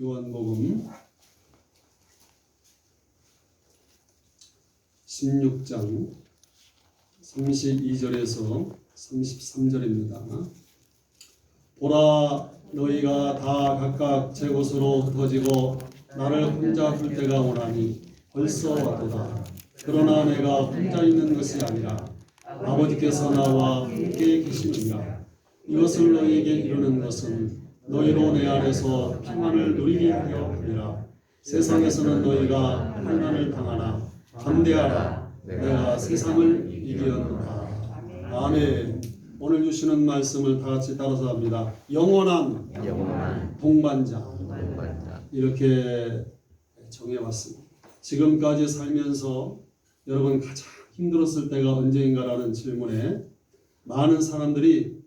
요한복음 16장 32절에서 33절입니다. 보라 너희가 다 각각 제 곳으로 흩어지고 나를 혼자 둘 때가 오나니 벌써 왔도다. 그러나 내가 혼자 있는 것이 아니라 아버지께서 나와 함께 계시느니라. 이것을 너희에게 이루는 것은 너희로 내 안에서 평안을 누리게 하려 함이라. 세상에서는 너희가 환난을 당하나 담대하라. 내가 세상을 이기었노라. 아멘. 오늘 주시는 말씀을 다 같이 따라서 합니다. 영원한. 동반자 이렇게 정해왔습니다. 지금까지 살면서 여러분 가장 힘들었을 때가 언제인가라는 질문에 많은 사람들이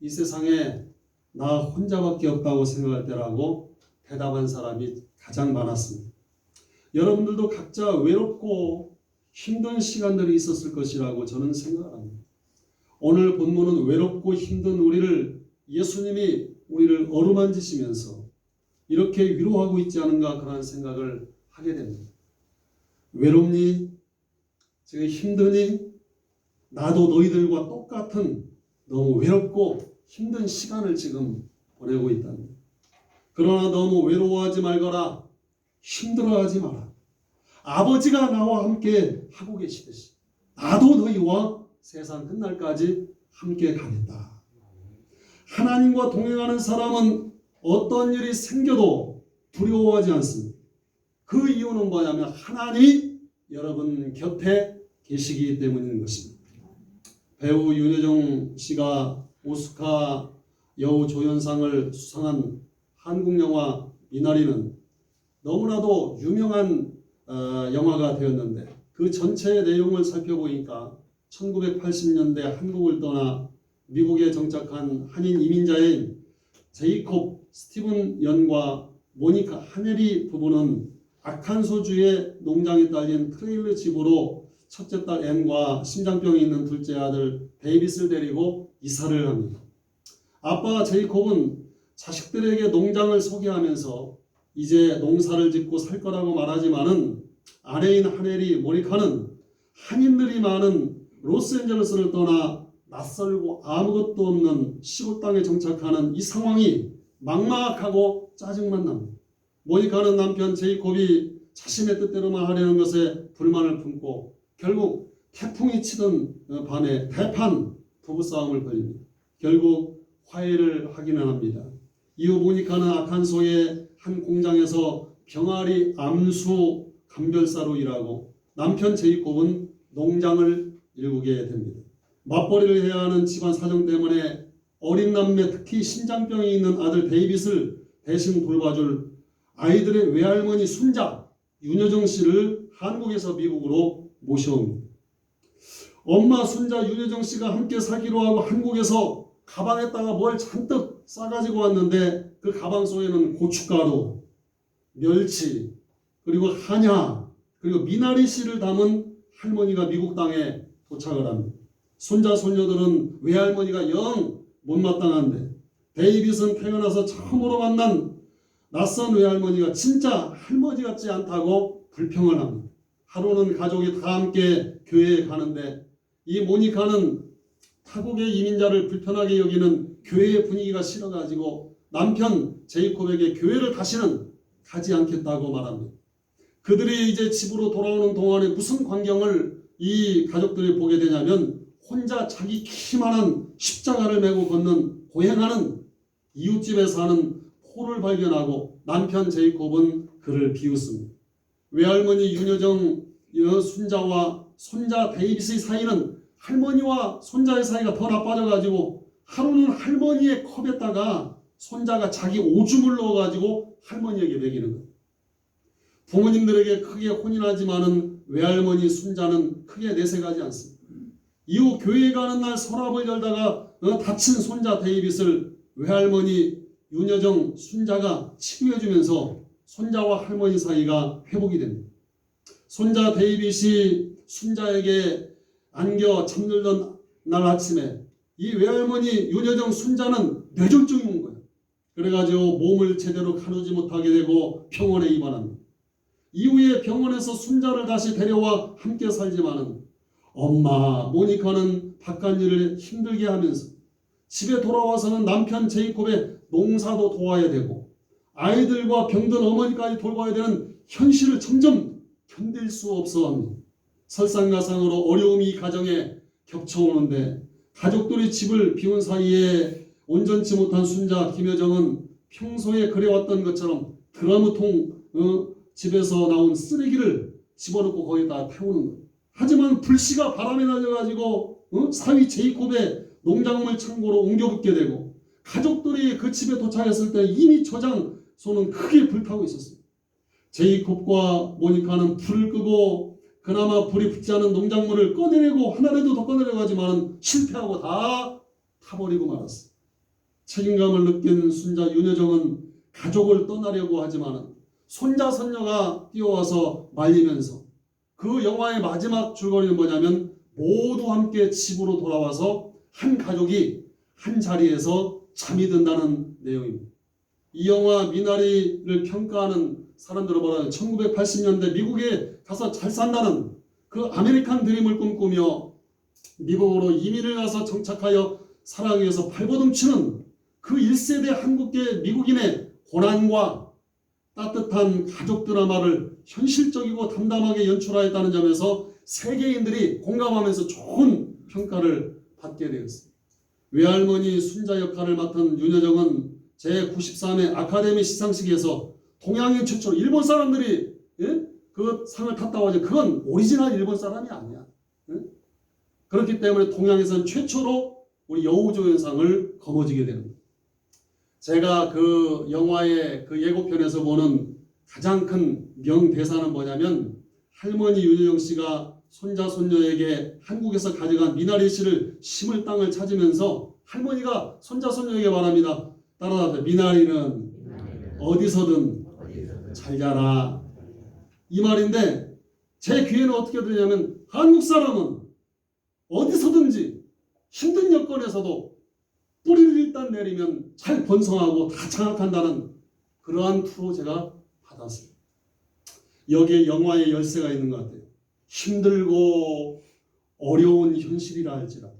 이 세상에 나 혼자밖에 없다고 생각할 때라고 대답한 사람이 가장 많았습니다. 여러분들도 각자 외롭고 힘든 시간들이 있었을 것이라고 저는 생각합니다. 오늘 본문은 외롭고 힘든 우리를 예수님이 우리를 어루만지시면서 이렇게 위로하고 있지 않은가 그런 생각을 하게 됩니다. 외롭니? 지금 힘드니? 나도 너희들과 똑같은 너무 외롭고 힘든 시간을 지금 보내고 있답니다. 그러나 너무 외로워하지 말거라. 힘들어하지 마라. 아버지가 나와 함께 하고 계시듯이 나도 너희와 세상 끝날까지 함께 가겠다. 하나님과 동행하는 사람은 어떤 일이 생겨도 두려워하지 않습니다. 그 이유는 뭐냐면 하나님이 여러분 곁에 계시기 때문인 것입니다. 배우 윤여정 씨가 오스카 여우 조연상을 수상한 한국 영화 미나리는 너무나도 유명한 어, 영화가 되었는데 그 전체의 내용을 살펴보니까 1980년대 한국을 떠나 미국에 정착한 한인 이민자인 제이콥 스티븐 연과 모니카 하네리 부부는 아칸소주의 농장에 딸린 트레일러 집으로 첫째 딸 앤과 심장병이 있는 둘째 아들 데이빗을 데리고 이사를 합니다. 아빠 제이콥은 자식들에게 농장을 소개하면서 이제 농사를 짓고 살 거라고 말하지만은 아내인 하넬이 모니카는 한인들이 많은 로스앤젤레스를 떠나 낯설고 아무것도 없는 시골 땅에 정착하는 이 상황이 막막하고 짜증만 납니다. 모니카는 남편 제이콥이 자신의 뜻대로만 하려는 것에 불만을 품고 결국 태풍이 치던 어, 밤에 대판 부부싸움을 벌입니다. 결국 화해를 하기는 합니다. 이후 모니카는 아칸소의 한 공장에서 병아리 암수 감별사로 일하고 남편 제이콥은 농장을 일구게 됩니다. 맞벌이를 해야 하는 집안 사정 때문에 어린 남매 특히 심장병이 있는 아들 데이빗을 대신 돌봐줄 아이들의 외할머니 순자 윤여정 씨를 한국에서 미국으로 모셔옵니다. 엄마 순자 윤여정 씨가 함께 살기로 하고 한국에서 가방에다가 뭘 잔뜩 싸가지고 왔는데 그 가방 속에는 고춧가루, 멸치, 그리고 한약, 그리고 미나리 씨를 담은 할머니가 미국 땅에 도착을 합니다. 손자 손녀들은 외할머니가 영 못마땅한데 데이빗은 태어나서 처음으로 만난 낯선 외할머니가 진짜 할머니 같지 않다고 불평을 합니다. 하루는 가족이 다 함께 교회에 가는데 이 모니카는 타국의 이민자를 불편하게 여기는 교회의 분위기가 싫어가지고 남편 제이콥에게 교회를 다시는 가지 않겠다고 말합니다. 그들이 이제 집으로 돌아오는 동안에 무슨 광경을 이 가족들이 보게 되냐면 혼자 자기 키만한 십자가를 메고 걷는 고행하는 이웃집에 사는 폴을 발견하고 남편 제이콥은 그를 비웃습니다. 외할머니 윤여정 여 순자와 손자 데이빗의 사이는 할머니와 손자의 사이가 더 나빠져가지고 하루는 할머니의 컵에다가 손자가 자기 오줌을 넣어가지고 할머니에게 먹이는 거예요. 부모님들에게 크게 혼이 나지만은 외할머니 순자는 크게 내색하지 않습니다. 이후 교회 가는 날 서랍을 열다가 어, 다친 손자 데이빗을 외할머니 윤여정 순자가 치료해주면서 손자와 할머니 사이가 회복이 됩니다. 손자 데이빗이 순자에게 안겨 잠들던 날 아침에 이 외할머니 윤여정 순자는 뇌졸중이 온 거예요. 그래가지고 몸을 제대로 가누지 못하게 되고 병원에 입원합니다. 이후에 병원에서 순자를 다시 데려와 함께 살지만은 엄마 모니카는 바깥 일을 힘들게 하면서 집에 돌아와서는 남편 제이콥의 농사도 도와야 되고 아이들과 병든 어머니까지 돌봐야 되는 현실을 점점 견딜 수 없어 합니다. 설상가상으로 어려움이 이 가정에 겹쳐오는데 가족들이 집을 비운 사이에 온전치 못한 순자 김여정은 평소에 그래왔던 것처럼 드라무통 어, 집에서 나온 쓰레기를 집어넣고 거기다 태우는 거예요. 하지만 불씨가 바람에 날려가지고 어? 사위 제이콥의 농작물 창고로 옮겨붙게 되고 가족들이 그 집에 도착했을 때 이미 저장 소는 크게 불타고 있었어요. 제이콥과 모니카는 불을 끄고 그나마 불이 붙지 않은 농작물을 꺼내려고 하나라도 더 꺼내려고 하지만 실패하고 다 타버리고 말았어요. 책임감을 느낀 순자 윤여정은 가족을 떠나려고 하지만 손자 손녀가 뛰어와서 말리면서 그 영화의 마지막 줄거리는 뭐냐면 모두 함께 집으로 돌아와서 한 가족이 한 자리에서 잠이 든다는 내용입니다. 이 영화 미나리를 평가하는 사람들은 뭐라 1980년대 미국에 가서 잘 산다는 그 아메리칸 드림을 꿈꾸며 미국으로 이민을 가서 정착하여 사랑하기 위해서 발버둥치는 그 1세대 한국계 미국인의 고난과 따뜻한 가족 드라마를 현실적이고 담담하게 연출하였다는 점에서 세계인들이 공감하면서 좋은 평가를 받게 되었습니다. 외할머니 순자 역할을 맡은 윤여정은 제93회 아카데미 시상식에서 동양인 최초로 일본 사람들이 예? 그 상을 탔다고 하죠. 그건 오리지널 일본 사람이 아니야. 예? 그렇기 때문에 동양에서는 최초로 우리 여우조연상을 거머쥐게 되는 거예요. 제가 그 영화의 그 예고편에서 보는 가장 큰 명대사는 뭐냐면 할머니 윤여정 씨가 손자 손녀에게 한국에서 가져간 미나리 씨를 심을 땅을 찾으면서 할머니가 손자 손녀에게 말합니다. 따라하자 미나리는 어디서든 잘 자라 이 말인데 제 귀에는 어떻게 들리냐면 한국 사람은 어디서든지 힘든 여건에서도 뿌리를 일단 내리면 잘 번성하고 다 장악한다는 그러한 투로 제가 받았어요. 여기에 영화의 열쇠가 있는 것 같아요. 힘들고 어려운 현실이라 할지라도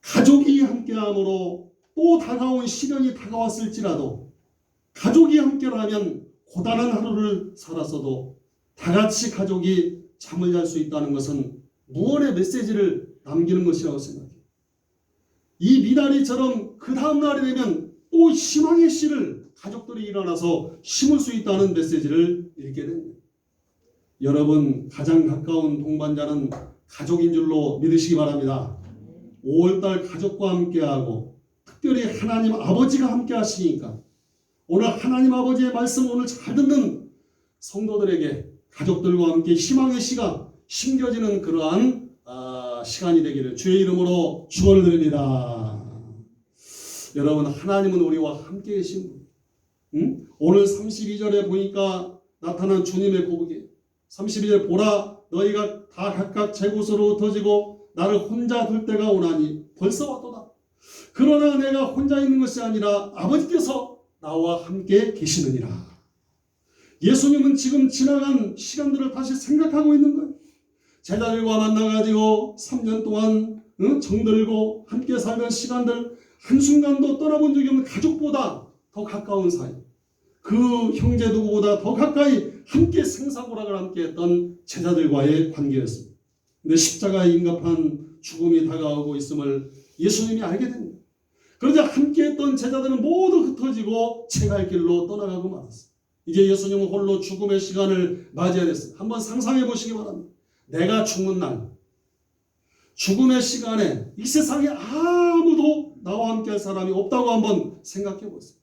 가족이 함께함으로 또 다가온 시련이 다가왔을지라도 가족이 함께라면 고단한 하루를 살았어도 다 같이 가족이 잠을 잘 수 있다는 것은 무언의 메시지를 남기는 것이라고 생각해요. 이 미나리처럼 그 다음 날이 되면 또 희망의 씨를 가족들이 일어나서 심을 수 있다는 메시지를 읽게 됩니다. 여러분 가장 가까운 동반자는 가족인 줄로 믿으시기 바랍니다. 5월달 가족과 함께하고 특별히 하나님 아버지가 함께 하시니까 오늘 하나님 아버지의 말씀 오늘 잘 듣는 성도들에게 가족들과 함께 희망의 시간 심겨지는 그러한 아, 시간이 되기를 주의 이름으로 축원을 드립니다. 여러분 하나님은 우리와 함께 계신 분. 응? 오늘 32절에 보니까 나타난 주님의 고백이 32절 보라 너희가 다 각각 제 곳으로 흩어지고 나를 혼자 둘 때가 오나니 벌써 왔도다. 그러나 내가 혼자 있는 것이 아니라 아버지께서 나와 함께 계시느니라. 예수님은 지금 지나간 시간들을 다시 생각하고 있는 거예요. 제자들과 만나가지고 3년 동안 응? 정들고 함께 살던 시간들 한순간도 떠나본 적이 없는 가족보다 더 가까운 사이. 그 형제 누구보다 더 가까이 함께 생사고락을 함께 했던 제자들과의 관계였습니다. 근데 십자가에 임갑한 죽음이 다가오고 있음을 예수님이 알게 됩니다. 그러자 함께 했던 제자들은 모두 흩어지고 제갈 길로 떠나가고 말았어요. 이제 예수님은 홀로 죽음의 시간을 맞이해야 됐어요. 한번 상상해 보시기 바랍니다. 내가 죽는 날, 죽음의 시간에 이 세상에 아무도 나와 함께 할 사람이 없다고 한번 생각해 보세요.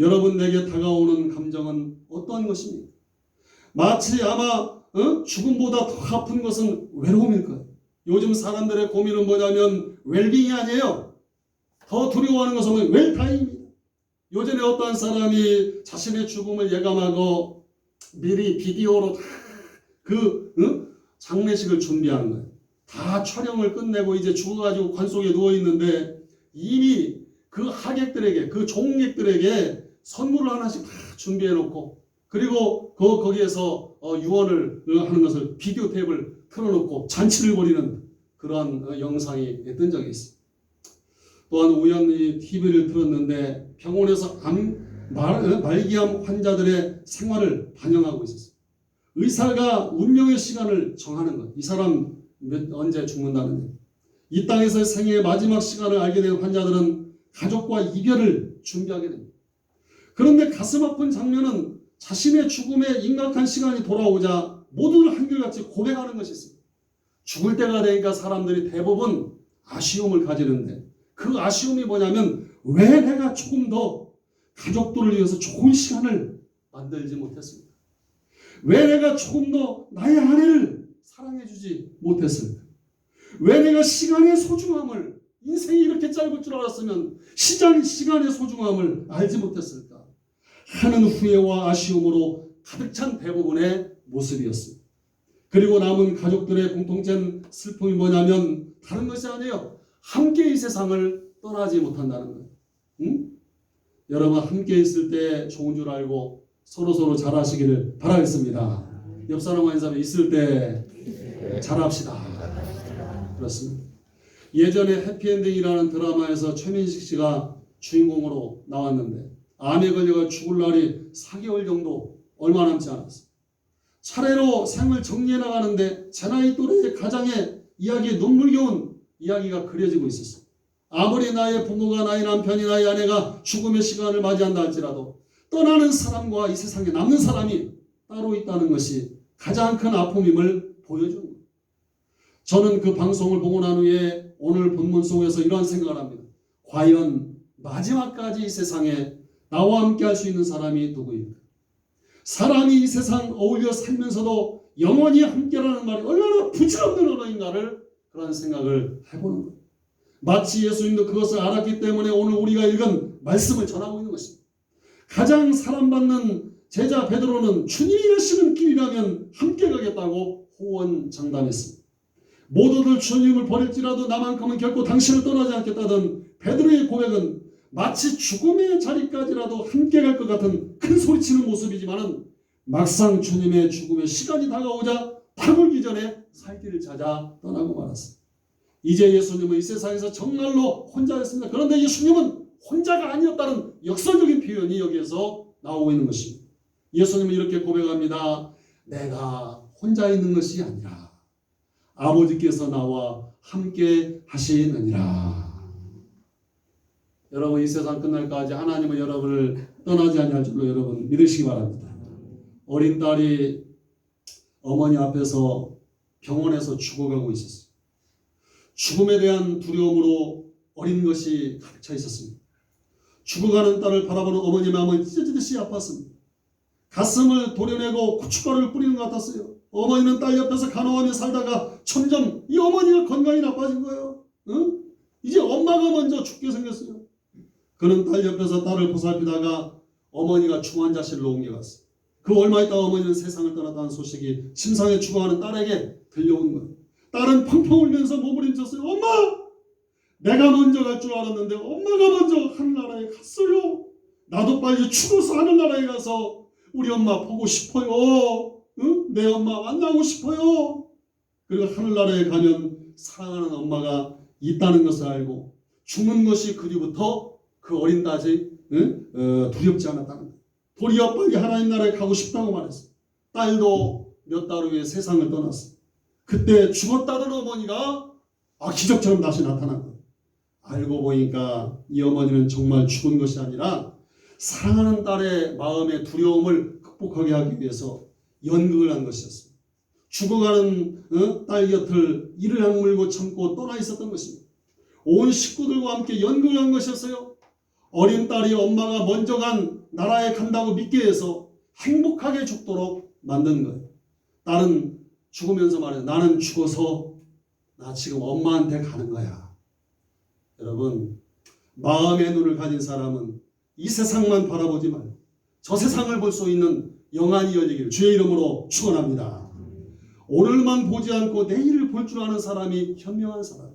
여러분에게 다가오는 감정은 어떠한 것입니까? 마치 아마 어? 죽음보다 더 아픈 것은 외로움일 거예요. 요즘 사람들의 고민은 뭐냐면 웰빙이 아니에요. 더 두려워하는 것은 웰타임입니다. 요전에 어떤 사람이 자신의 죽음을 예감하고 미리 비디오로 다그 어? 장례식을 준비하는 거예요. 다 촬영을 끝내고 이제 죽어가지고 관 속에 누워 있는데 이미 그 하객들에게 그 종객들에게 선물을 하나씩 다 준비해 놓고 그리고 그 거기에서 어, 유언을 하는 것을 비디오 테이프를 틀어놓고 잔치를 벌이는 그러한 어, 영상이 뜬 적이 있습니다. 또한 우연히 TV를 틀었는데 병원에서 암, 말, 어, 말기암 환자들의 생활을 반영하고 있었어요. 의사가 운명의 시간을 정하는 것. 이 사람 몇, 언제 죽는다는 이 땅에서 생애의 마지막 시간을 알게 된 환자들은 가족과 이별을 준비하게 됩니다. 그런데 가슴 아픈 장면은 자신의 죽음에 임박한 시간이 돌아오자 모두들 한결같이 고백하는 것이 있습니다. 죽을 때가 되니까 사람들이 대부분 아쉬움을 가지는데 그 아쉬움이 뭐냐면 왜 내가 조금 더 가족들을 위해서 좋은 시간을 만들지 못했습니까? 왜 내가 조금 더 나의 아내를 사랑해주지 못했을까? 왜 내가 시간의 소중함을 인생이 이렇게 짧을 줄 알았으면 시장 시간의 소중함을 알지 못했을까? 하는 후회와 아쉬움으로 가득 찬 대부분의 모습이었습니다. 그리고 남은 가족들의 공통된 슬픔이 뭐냐면 다른 것이 아니에요. 함께 이 세상을 떠나지 못한다는 거예요. 응? 여러분 함께 있을 때 좋은 줄 알고 서로 서로 잘하시기를 바라겠습니다. 옆 사람과 인사에 있을 때 잘합시다. 그렇습니다. 예전에 해피엔딩이라는 드라마에서 최민식 씨가 주인공으로 나왔는데 암에 걸려가 죽을 날이 4개월 정도 얼마 남지 않았어. 차례로 생을 정리해 나가는데 제 나이 또래의 가장의 이야기에 눈물겨운 이야기가 그려지고 있었어. 아무리 나의 부모가 나의 남편이 나의 아내가 죽음의 시간을 맞이한다 할지라도 떠나는 사람과 이 세상에 남는 사람이 따로 있다는 것이 가장 큰 아픔임을 보여주는 거예요. 저는 그 방송을 보고 난 후에 오늘 본문 속에서 이러한 생각을 합니다. 과연 마지막까지 이 세상에 나와 함께 할 수 있는 사람이 누구입니까? 사람이 이 세상 어울려 살면서도 영원히 함께라는 말이 얼마나 부질없는 언어인가를 그런 생각을 해보는 거예요. 마치 예수님도 그것을 알았기 때문에 오늘 우리가 읽은 말씀을 전하고 있는 것입니다. 가장 사랑받는 제자 베드로는 주님이 가시는 길이라면 함께 가겠다고 호언장담했습니다. 모두들 주님을 버릴지라도 나만큼은 결코 당신을 떠나지 않겠다던 베드로의 고백은 마치 죽음의 자리까지라도 함께 갈 것 같은 큰 소리치는 모습이지만은 막상 주님의 죽음의 시간이 다가오자 다굴기 전에 살 길을 찾아 떠나고 말았습니다. 이제 예수님은 이 세상에서 정말로 혼자였습니다. 그런데 예수님은 혼자가 아니었다는 역설적인 표현이 여기에서 나오고 있는 것입니다. 예수님은 이렇게 고백합니다. 내가 혼자 있는 것이 아니라 아버지께서 나와 함께 하시느니라. 여러분 이 세상 끝날까지 하나님은 여러분을 떠나지 아니할 줄로 여러분 믿으시기 바랍니다. 어린 딸이 어머니 앞에서 병원에서 죽어가고 있었어요. 죽음에 대한 두려움으로 어린 것이 가득 차 있었습니다. 죽어가는 딸을 바라보는 어머니 마음은 찢어지듯이 아팠습니다. 가슴을 도려내고 고춧가루를 뿌리는 것 같았어요. 어머니는 딸 옆에서 간호하며 살다가 점점 이 어머니가 건강이 나빠진 거예요. 응? 이제 엄마가 먼저 죽게 생겼어요. 그는 딸 옆에서 딸을 보살피다가 어머니가 중환자실로 옮겨갔어요. 그 얼마 있다 어머니는 세상을 떠났다는 소식이 심상에 죽어가는 딸에게 들려온 거예요. 딸은 펑펑 울면서 몸부림쳤어요. 엄마! 내가 먼저 갈 줄 알았는데 엄마가 먼저 하늘나라에 갔어요. 나도 빨리 죽어서 하늘나라에 가서 우리 엄마 보고 싶어요. 응? 내 엄마 만나고 싶어요. 그리고 하늘나라에 가면 사랑하는 엄마가 있다는 것을 알고 죽는 것이 그 뒤부터 그 어린 딸이 응? 어, 두렵지 않았다는 거예요. 도리어 빨리 하나님 나라에 가고 싶다고 말했어요. 딸도 몇 달 후에 세상을 떠났어요. 그때 죽었다던 어머니가 아, 기적처럼 다시 나타난 거예요. 알고 보니까 이 어머니는 정말 죽은 것이 아니라 사랑하는 딸의 마음의 두려움을 극복하게 하기 위해서 연극을 한 것이었습니다. 죽어가는 어? 딸 곁을 이를 악물고 참고 떠나 있었던 것입니다. 온 식구들과 함께 연극을 한 것이었어요. 어린 딸이 엄마가 먼저 간 나라에 간다고 믿게 해서 행복하게 죽도록 만든 거예요. 딸은 죽으면서 말해요. 나는 죽어서 나 지금 엄마한테 가는 거야. 여러분, 마음의 눈을 가진 사람은 이 세상만 바라보지 말고 저 세상을 볼 수 있는 영안이 열리기를 주의 이름으로 축원합니다. 오늘만 보지 않고 내일을 볼 줄 아는 사람이 현명한 사람.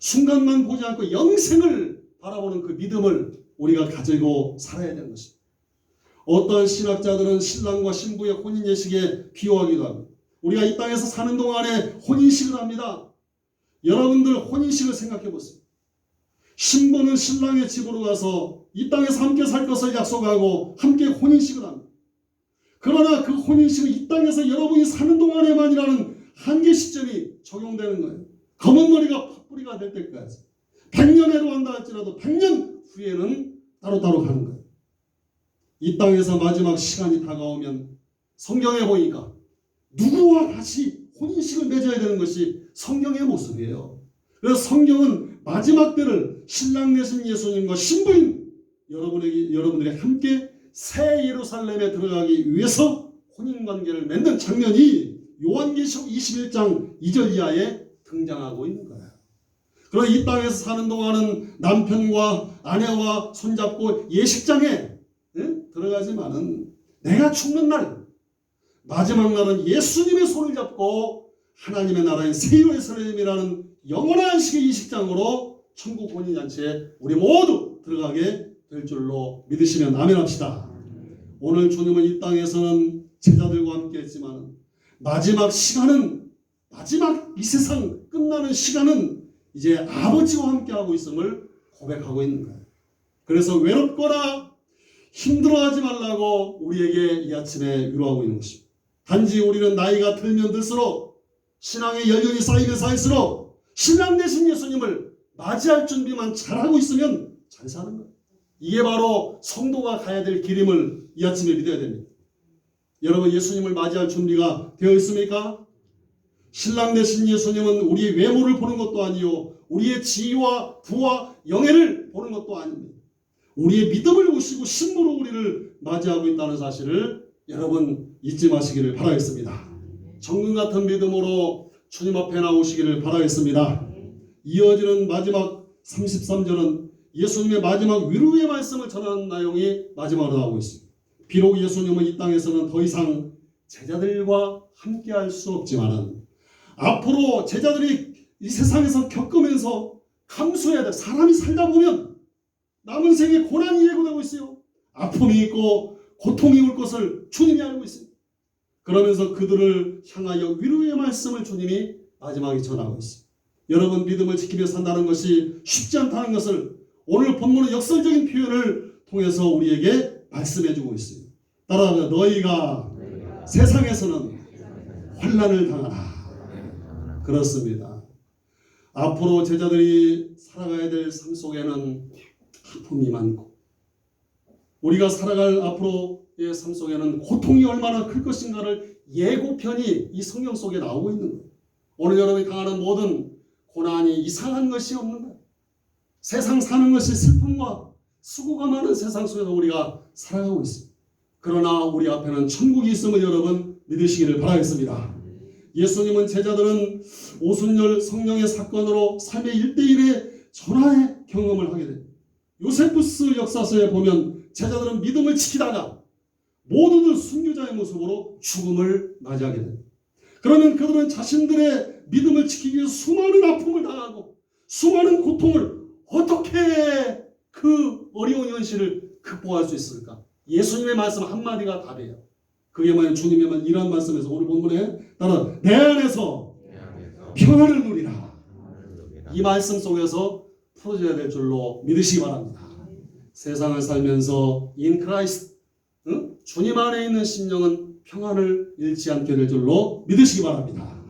순간만 보지 않고 영생을 바라보는 그 믿음을 우리가 가지고 살아야 되는 것입니다. 어떤 신학자들은 신랑과 신부의 혼인 예식에 비유하기도 합니다. 우리가 이 땅에서 사는 동안에 혼인식을 합니다. 여러분들 혼인식을 생각해 보세요. 신부는 신랑의 집으로 가서 이 땅에서 함께 살 것을 약속하고 함께 혼인식을 합니다. 그러나 그 혼인식은 이 땅에서 여러분이 사는 동안에만이라는 한계 시점이 적용되는 거예요. 검은 머리가 팥뿌리가 될 때까지. 100년 해로 한다 할지라도 100년 후에는 따로따로 가는 거예요. 이 땅에서 마지막 시간이 다가오면 성경에 보니까 누구와 다시 혼인식을 맺어야 되는 것이 성경의 모습이에요. 그래서 성경은 마지막 때를 신랑 되신 예수님과 신부인 여러분에게 여러분들이 함께 새 예루살렘에 들어가기 위해서 혼인 관계를 맺는 장면이 요한계시록 21장 2절 이하에 등장하고 있는 거예요. 그러나 이 땅에서 사는 동안은 남편과 아내와 손잡고 예식장에 예? 들어가지만은 내가 죽는 날 마지막 날은 예수님의 손을 잡고 하나님의 나라의 새 예루살렘이라는 영원한 식의 이식장으로 천국 혼인잔치에 우리 모두 들어가게 될 줄로 믿으시면 아멘합시다. 오늘 주님은 이 땅에서는 제자들과 함께 했지만 마지막 시간은 마지막 이 세상 끝나는 시간은 이제 아버지와 함께 하고 있음을 고백하고 있는 거예요. 그래서 외롭거나 힘들어하지 말라고 우리에게 이 아침에 위로하고 있는 것입니다. 단지 우리는 나이가 들면 들수록 신앙의 연륜이 쌓이면 쌓일수록 신랑 되신 예수님을 맞이할 준비만 잘하고 있으면 잘 사는 거예요. 이게 바로 성도가 가야 될 길임을 이 아침에 믿어야 됩니다. 여러분 예수님을 맞이할 준비가 되어 있습니까? 신랑 되신 예수님은 우리의 외모를 보는 것도 아니요 우리의 지위와 부와 영예를 보는 것도 아닙니다. 우리의 믿음을 보시고 신부로 우리를 맞이하고 있다는 사실을 여러분 잊지 마시기를 바라겠습니다. 정금 같은 믿음으로 주님 앞에 나오시기를 바라겠습니다. 이어지는 마지막 33절은 예수님의 마지막 위로의 말씀을 전하는 내용이 마지막으로 나오고 있습니다. 비록 예수님은 이 땅에서는 더 이상 제자들과 함께할 수 없지만은 앞으로 제자들이 이 세상에서 겪으면서 감수해야 돼. 사람이 살다 보면 남은 생에 고난이 예고되고 있어요. 아픔이 있고 고통이 올 것을 주님이 알고 있습니다. 그러면서 그들을 향하여 위로의 말씀을 주님이 마지막에 전하고 있습니다. 여러분 믿음을 지키며 산다는 것이 쉽지 않다는 것을 오늘 본문의 역설적인 표현을 통해서 우리에게 말씀해주고 있습니다. 따라하면 너희가 세상에서는 환란을 당하라. 그렇습니다. 앞으로 제자들이 살아가야 될 삶 속에는 아픔이 많고 우리가 살아갈 앞으로의 삶 속에는 고통이 얼마나 클 것인가를 예고편이 이 성경 속에 나오고 있는 거예요. 오늘 여러분이 당하는 모든 고난이 이상한 것이 없는 거예요. 세상 사는 것이 슬픔과 수고가 많은 세상 속에서 우리가 살아가고 있습니다. 그러나 우리 앞에는 천국이 있음을 여러분 믿으시기를 바라겠습니다. 예수님은 제자들은 오순절 성령의 사건으로 삶의 일대일의 전화의 경험을 하게 됩니다. 요세푸스 역사서에 보면 제자들은 믿음을 지키다가 모두들 순교자의 모습으로 죽음을 맞이하게 됩니다. 그러면 그들은 자신들의 믿음을 지키기 위해 수많은 아픔을 당하고 수많은 고통을 어떻게 그 어려운 현실을 극복할 수 있을까? 예수님의 말씀 한마디가 답이에요. 그게 뭐냐면 주님의 말 이런 말씀에서 오늘 본문에 따라 내 안에서 평안을 누리라. 이 말씀 속에서 풀어져야 될 줄로 믿으시기 바랍니다. 세상을 살면서 in Christ 응? 주님 안에 있는 심령은 평안을 잃지 않게 될 줄로 믿으시기 바랍니다.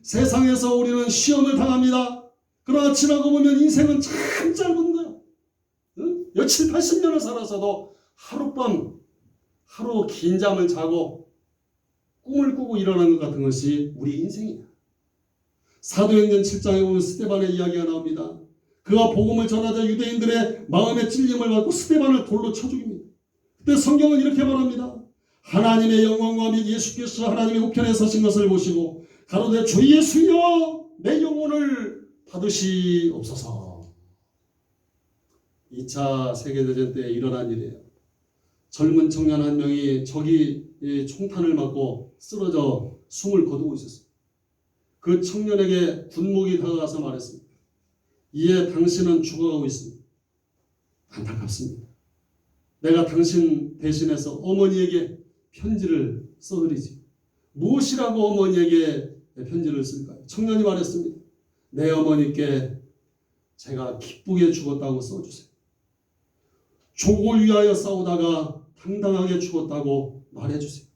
세상에서 우리는 시험을 당합니다. 그러나 지나고 보면 인생은 참 짧은 거야. 응? 며칠 80년을 살아서도 하룻밤 하루 긴 잠을 자고 꿈을 꾸고 일어나는 것 같은 것이 우리 인생이야. 사도행전 7장에 보면 스테반의 이야기가 나옵니다. 그가 복음을 전하자 유대인들의 마음의 찔림을 받고 스테반을 돌로 쳐 죽입니다. 그때 성경은 이렇게 말합니다. 하나님의 영광과 및 예수께서 하나님의 우편에 서신 것을 보시고 가로되 주 예수여 내 영혼을 받으시옵소서. 2차 세계대전 때 일어난 일이에요. 젊은 청년 한 명이 적이 총탄을 맞고 쓰러져 숨을 거두고 있었어요. 그 청년에게 군목이 다가가서 말했습니다. 이에 당신은 죽어가고 있습니다. 안타깝습니다. 내가 당신 대신해서 어머니에게 편지를 써드리지. 무엇이라고 어머니에게 편지를 쓸까요? 청년이 말했습니다. 내 어머니께 제가 기쁘게 죽었다고 써주세요. 족을 위하여 싸우다가 당당하게 죽었다고 말해주세요.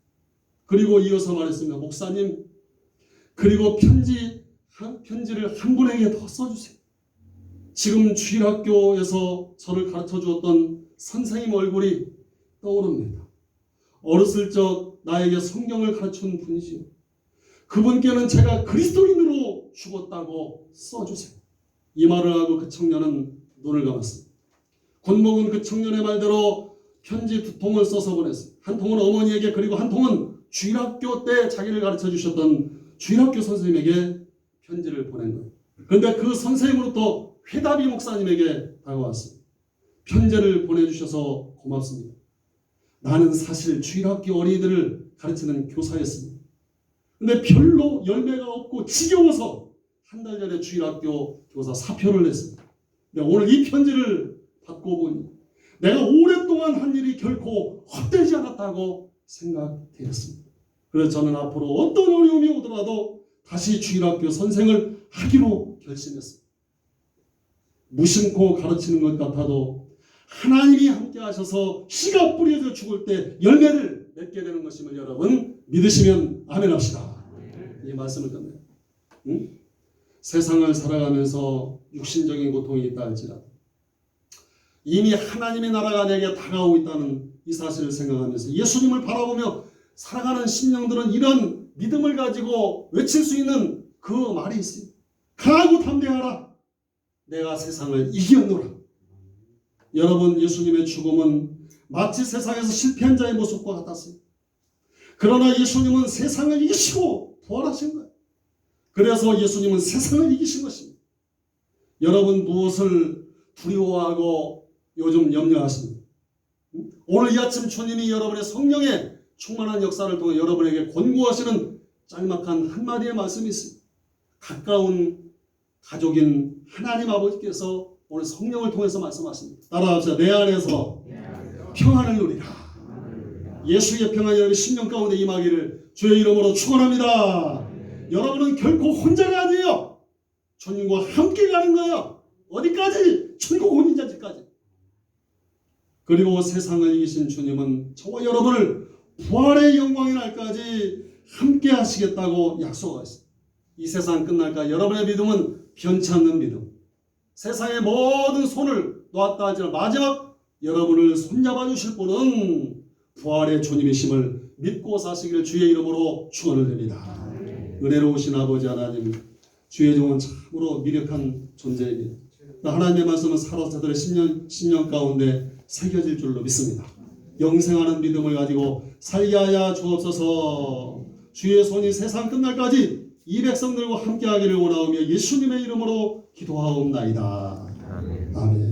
그리고 이어서 말했습니다. 목사님, 그리고 편지, 한, 편지를 한 분에게 더 써주세요. 지금 주일학교에서 저를 가르쳐 주었던 선생님 얼굴이 떠오릅니다. 어렸을 적 나에게 성경을 가르친 분이시요. 그분께는 제가 그리스도인으로 죽었다고 써주세요. 이 말을 하고 그 청년은 눈을 감았습니다. 군목은 그 청년의 말대로 편지 두 통을 써서 보냈어요. 한 통은 어머니에게 그리고 한 통은 주일학교 때 자기를 가르쳐 주셨던 주일학교 선생님에게 편지를 보낸 거예요. 그런데 그 선생님으로부터 회답이 목사님에게 다가왔어요. 편지를 보내주셔서 고맙습니다. 나는 사실 주일학교 어린이들을 가르치는 교사였습니다. 근데 별로 열매가 없고 지겨워서 한 달 전에 주일학교 교사 사표를 냈습니다. 근데 오늘 이 편지를 받고 보니 내가 오랫동안 한 일이 결코 헛되지 않았다고 생각되었습니다. 그래서 저는 앞으로 어떤 어려움이 오더라도 다시 주일학교 선생을 하기로 결심했습니다. 무심코 가르치는 것 같아도 하나님이 함께 하셔서 씨가 뿌려져 죽을 때 열매를 맺게 되는 것임을 여러분 믿으시면 아멘 합시다. 이 말씀을 끝내요. 응? 세상을 살아가면서 육신적인 고통이 있다 할지라도 이미 하나님의 나라가 내게 다가오고 있다는 이 사실을 생각하면서 예수님을 바라보며 살아가는 심령들은 이런 믿음을 가지고 외칠 수 있는 그 말이 있어요. 강하고 담대하라. 내가 세상을 이겼노라. 여러분 예수님의 죽음은 마치 세상에서 실패한 자의 모습과 같았어요. 그러나 예수님은 세상을 이기시고 부활하신 거예요. 그래서 예수님은 세상을 이기신 것입니다. 여러분 무엇을 두려워하고 요즘 염려하십니까? 오늘 이 아침 주님이 여러분의 성령의 충만한 역사를 통해 여러분에게 권고하시는 짤막한 한마디의 말씀이 있습니다. 가까운 가족인 하나님 아버지께서 오늘 성령을 통해서 말씀하십니다. 따라합시다. 내 안에서 평안을 누리라. 예수의 평안이 여러분 심령 가운데 임하기를 주의 이름으로 축원합니다. 여러분은 결코 혼자가 아니에요. 주님과 함께 가는 거예요. 어디까지? 천국 혼인자지까지. 그리고 세상을 이기신 주님은 저와 여러분을 부활의 영광의 날까지 함께 하시겠다고 약속하셨습니다. 이 세상 끝날까 여러분의 믿음은 변치 않는 믿음. 세상의 모든 손을 놓았다 하지만 마지막 여러분을 손잡아 주실 분은 부활의 주님이심을 믿고 사시기를 주의 이름으로 축원을 드립니다. 은혜로우신 아버지 하나님, 주의 종은 참으로 미력한 존재입니다. 하나님의 말씀은 살아 저들의 10년, 10년 가운데 새겨질 줄로 믿습니다. 영생하는 믿음을 가지고 살게 하여 주옵소서 주의 손이 세상 끝날까지 이 백성들과 함께 하기를 원하오며 예수님의 이름으로 기도하옵나이다. 아멘.